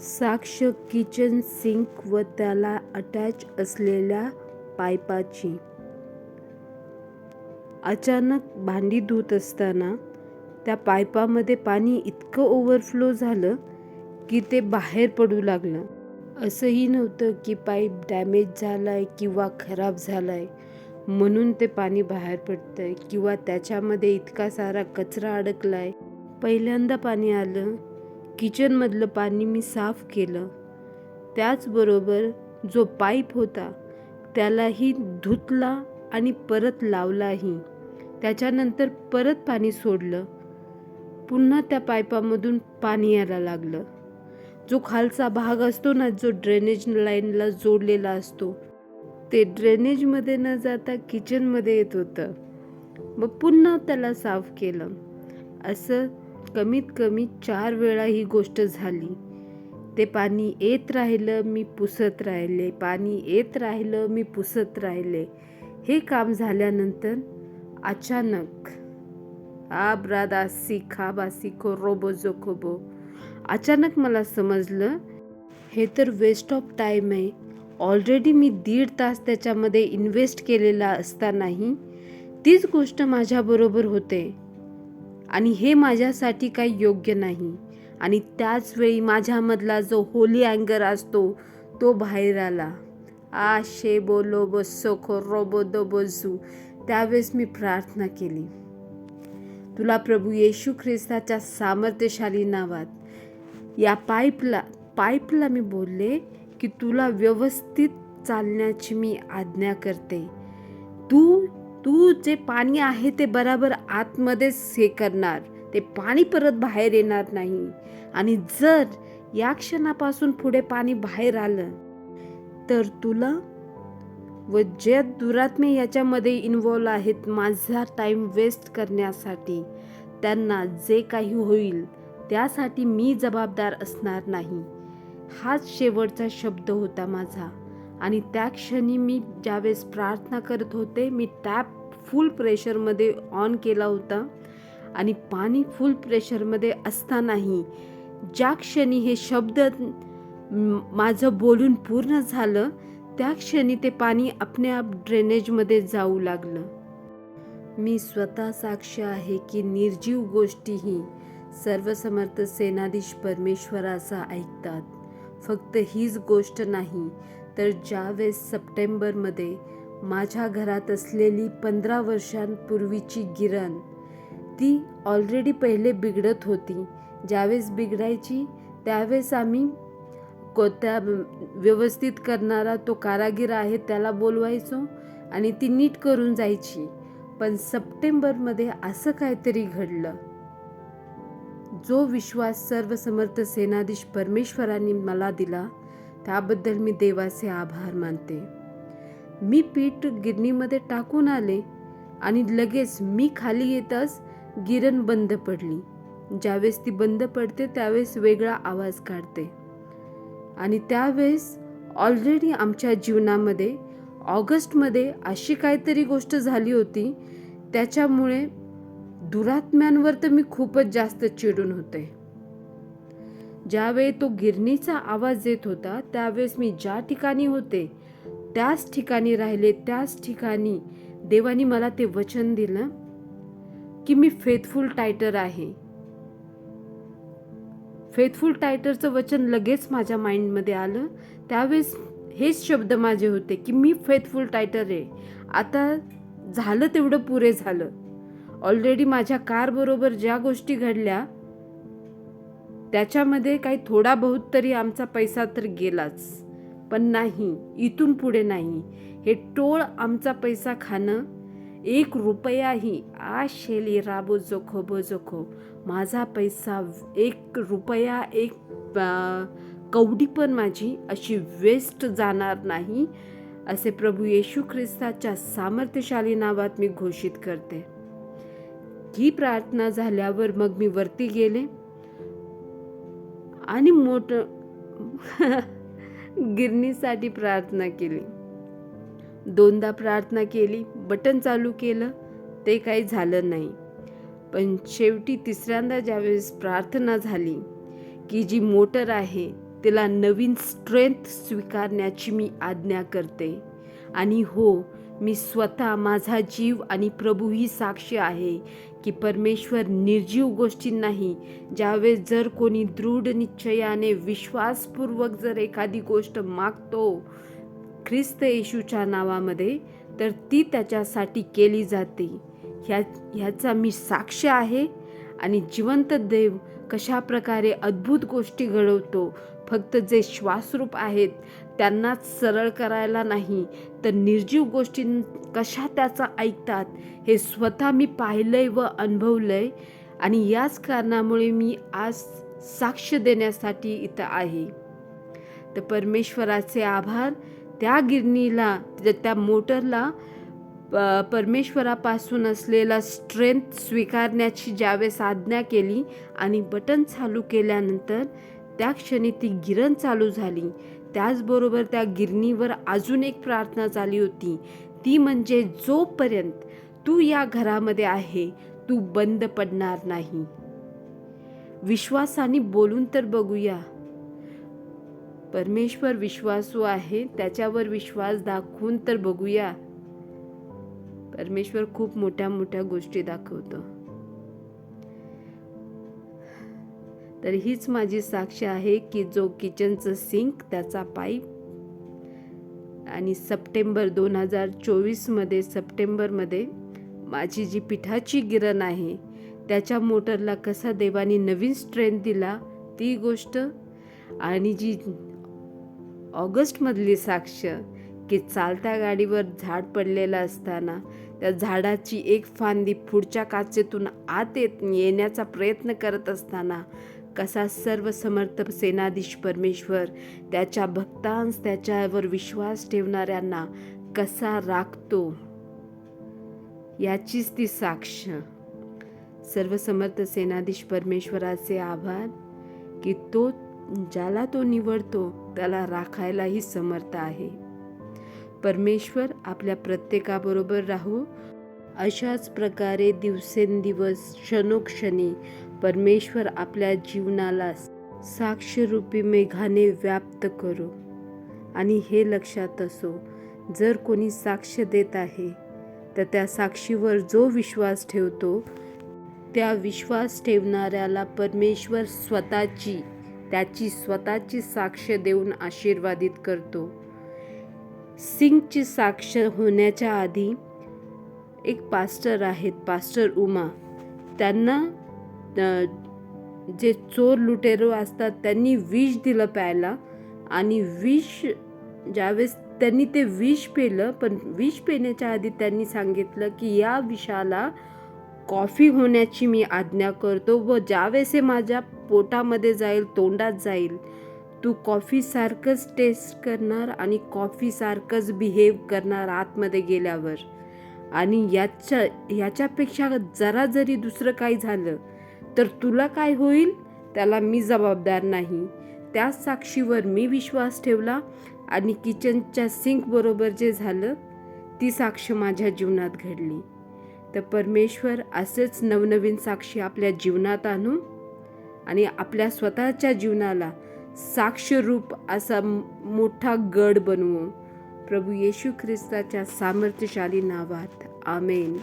साक्ष kitchen sink व त्याला अटॅच असलेल्या पायपाची अचानक भांडी धुत असताना त्या पाईपामध्ये पाणी इतकं ओव्हरफ्लो झालं की ते बाहेर पडू लागलं. असंही नव्हतं की पाईप डॅमेज झाला आहे किंवा खराब झाला आहे म्हणून ते पाणी बाहेर पडतंय किंवा त्याच्यामध्ये इतका सारा कचरा अडकला आहे पहिल्यांदा पाणी आलं किचनमधलं पाणी मी साफ केलं. त्याचबरोबर जो पाईप होता त्यालाही धुतला आणि परत लावलाही. त्याच्यानंतर परत पाणी सोडलं. पुन्हा त्या पाईपामधून पाणी यायला लागलं. जो खालचा भाग असतो ना जो ड्रेनेज लाईनला जोडलेला असतो ते ड्रेनेजमध्ये न जाता किचनमध्ये येत होतं. मग पुन्हा त्याला साफ केलं. असं कमीत कमी चार वेळा ही गोष्ट झाली. ते पाणी येत राहिलं मी पुसत राहिले. पाणी येत राहिलं मी पुसत राहिले. हे काम झाल्यानंतर अचानक आब्रादासी खाबासी खो रोबो जो खोबो अचानक मला समजलं हे तर वेस्ट ऑफ टाईम आहे. ऑलरेडी मी दीड तास त्याच्यामध्ये इन्व्हेस्ट केलेला असतानाही तीच गोष्ट माझ्याबरोबर होते. आणि हे माझ्यासाठी काही योग्य नाही. आणि त्याचवेळी माझ्यामधला जो होली अँगर असतो तो बाहेर आला. आ शे बोलो बसो खोर्रो बोदो बोजू त्यावेळेस मी प्रार्थना केली. तुला प्रभू येशू ख्रिस्ताच्या सामर्थ्यशाली नावात या पाईपला पाईपला मी बोलले की तुला व्यवस्थित चालण्याची मी आज्ञा करते. तू तू जे पाणी आहे ते बराबर आतमध्येच हे करणार. ते पाणी परत बाहेर येणार नाही. आणि जर या क्षणापासून पुढे पाणी बाहेर आलं तर तुला व जे दुरात्मे याच्यामध्ये इन्वॉल्व आहेत माझा टाईम वेस्ट करण्यासाठी त्यांना जे काही होईल त्यासाठी मी जबाबदार असणार नाही. हाच शेवटचा शब्द होता माझा. आणि त्या क्षणी मी ज्यावेळेस प्रार्थना करत होते मी टॅप फुल प्रेशरमध्ये ऑन केला होता. आणि पाणी फुल प्रेशरमध्ये असतानाही ज्या क्षणी हे शब्द माझं बोलून पूर्ण झालं त्या क्षणी ते पाणी आपण्याप ड्रेनेजमध्ये जाऊ लागलं. मी स्वतः साक्ष आहे की निर्जीव गोष्टीही सर्वसमर्थ सेनाधीश परमेश्वराचा ऐकतात. फक्त हीच गोष्ट नाही तर ज्यावेळेस सप्टेंबरमध्ये माझ्या घरात असलेली पंधरा वर्षांपूर्वीची गिरण ती ऑलरेडी पहिले बिघडत होती. ज्यावेळेस बिघडायची त्यावेळेस आम्ही को त्या व्यवस्थित करणारा तो कारागीर आहे त्याला बोलवायचो आणि ती नीट करून जायची. पण सप्टेंबरमध्ये असं काहीतरी घडलं. जो विश्वास सर्वसमर्थ सेनाधीश परमेश्वरांनी मला दिला त्याबद्दल मी देवाचे आभार मानते. मी पीठ गिरणीमध्ये टाकून आले आणि लगेच मी खाली येताच गिरण बंद पडली. ज्यावेळेस ती बंद पडते त्यावेळेस वेगळा आवाज काढते. आणि त्यावेळेस ऑलरेडी आमच्या जीवनामध्ये ऑगस्टमध्ये अशी काहीतरी गोष्ट झाली होती त्याच्यामुळे दुरात्म्यांवर तर मी खूपच जास्त चिडून होते. ज्यावेळी तो गिरणीचा आवाज येत होता त्यावेळेस मी ज्या ठिकाणी होते त्याच ठिकाणी राहिले त्याच ठिकाणी. देवानी मला ते वचन दिलं की मी फेथफुल टायटर आहे. फेथफुल टायटरचं वचन लगेच माझ्या माइंडमध्ये आलं. त्यावेळेस हेच शब्द माझे होते की मी फेथफुल टायटर आहे. आता झालं तेवढं पुरे झालं. ऑलरेडी माझ्या कारबरोबर ज्या गोष्टी घडल्या त्याच्यामध्ये काही थोडा बहुत तरी आमचा पैसा तर गेलाच. पण नाही इथून पुढे नाही. हे टोळ आमचा पैसा खाणं एक रुपयाही आ शेली राबो जोखो बो जोखो. माझा पैसा एक रुपया एक कवडी पण माझी अशी वेस्ट जाणार नाही असे प्रभू येशू ख्रिस्ताच्या सामर्थ्यशाली नावात मी घोषित करते. ही प्रार्थना झाल्यावर मग मी वरती गेले. आणि मोठ गिरणीसाठी प्रार्थना केली. दोनदा प्रार्थना केली बटन चालू केलं ते काही झालं नाही. पण शेवटी तिसऱ्यांदा ज्यावेळेस प्रार्थना झाली की जी मोटर आहे तिला नवीन स्ट्रेंथ स्वीकारण्याची मी आज्ञा करते. आणि हो मी स्वतः माझा जीव आणि प्रभू ही साक्षी आहे की परमेश्वर निर्जीव गोष्टींनाही ज्यावेळेस जर कोणी दृढ निश्चयाने विश्वासपूर्वक जर एखादी गोष्ट मागतो ख्रिस्त येशूच्या नावामध्ये तर ती त्याच्यासाठी केली जाते. ह्या ह्याचा मी साक्ष आहे आणि जिवंत देव कशा प्रकारे अद्भुत गोष्टी घडवतो फक्त जे श्वासरूप आहेत त्यांनाच सरळ करायला नाही. तर निर्जीव गोष्टी कशा त्याचा ऐकतात हे स्वतः मी पाहिलंय व अनुभवलंय आणि याच कारणामुळे मी आज साक्ष देण्यासाठी इथं आहे. तर परमेश्वराचे आभार. त्या गिरणीला त्या- मोटरला प- परमेश्वरापासून असलेला स्ट्रेंथ स्वीकारण्याची ज्यावेळेस आज्ञा केली आणि बटन चालू केल्यानंतर त्या क्षणी ती गिरण चालू झाली. त्याचबरोबर त्या गिरणीवर अजून एक प्रार्थना झाली होती. ती म्हणजे जोपर्यंत तू या घरामध्ये आहे तू बंद पडणार नाही. विश्वासाने बोलून तर बघूया. परमेश्वर विश्वासू आहे त्याच्यावर विश्वास दाखवून तर बघूया. परमेश्वर खूप मोठ्या मोठ्या गोष्टी दाखवतो. तर हीच माझी साक्ष आहे की जो किचनचं सिंक त्याचा पाईप. आणि सप्टेंबर दोन हजार चोवीसमध्ये सप्टेंबरमध्ये माझी जी पिठाची गिरण आहे त्याच्या मोटरला कसा देवाने नवीन स्ट्रेंथ दिला ती गोष्ट. आणि जी ऑगस्टमधली साक्ष की चालत्या गाडीवर झाड पडलेलं असताना त्या झाडाची एक फांदी पुढच्या काचेतून आत येत येण्याचा प्रयत्न करत असताना कसा सर्व समर्थ सेनाधीश परमेश्वर त्याच्या भक्तांस त्याच्यावर विश्वास ठेवणाऱ्यांना कसा राखतो? याचीच ती साक्ष. सर्व समर्थ सेनाधीश परमेश्वराचे आभार की तो ज्याला तो निवडतो त्याला राखायलाही समर्थ आहे. परमेश्वर आपल्या प्रत्येकाबरोबर राहू. अशाच प्रकारे दिवसेंदिवस क्षणोक्षणी परमेश्वर आपल्या जीवनाला साक्षरूपी मेघाने व्याप्त करो. आणि हे लक्षात असो जर कोणी साक्ष देत आहे तर त्या साक्षीवर जो विश्वास ठेवतो त्या विश्वास ठेवणाऱ्याला परमेश्वर स्वतःची त्याची स्वतःची साक्ष देऊन आशीर्वादित करतो. सिंगची साक्ष होण्याच्या आधी एक पास्टर आहेत पास्टर उमा. त्यांना जे चोर लुटेरो असतात त्यांनी विष दिलं प्यायला. आणि विष ज्यावेळेस त्यांनी ते विष पेलं पण विष पेण्याच्या आधी त्यांनी सांगितलं की या विषाला कॉफी होण्याची मी आज्ञा करतो व ज्यावेळेस हे माझ्या पोटामध्ये जाईल तोंडात जाईल तू कॉफीसारखंच टेस्ट करणार आणि कॉफीसारखंच बिहेव करणार आतमध्ये गेल्यावर. आणि याच्या याच्यापेक्षा जरा जरी दुसरं काही झालं तर तुला काय होईल? त्याला मी जबाबदार नाही. त्या साक्षीवर मी विश्वास ठेवला आणि किचनच्या सिंकबरोबर जे झालं ती साक्ष माझ्या जीवनात घडली. तर परमेश्वर असेच नवनवीन साक्षी आपल्या जीवनात आणू आणि आपल्या स्वतःच्या जीवनाला साक्षरूप असा मोठा गड बनवू. प्रभू येशू ख्रिस्ताच्या सामर्थ्यशाली नावात. आमेन.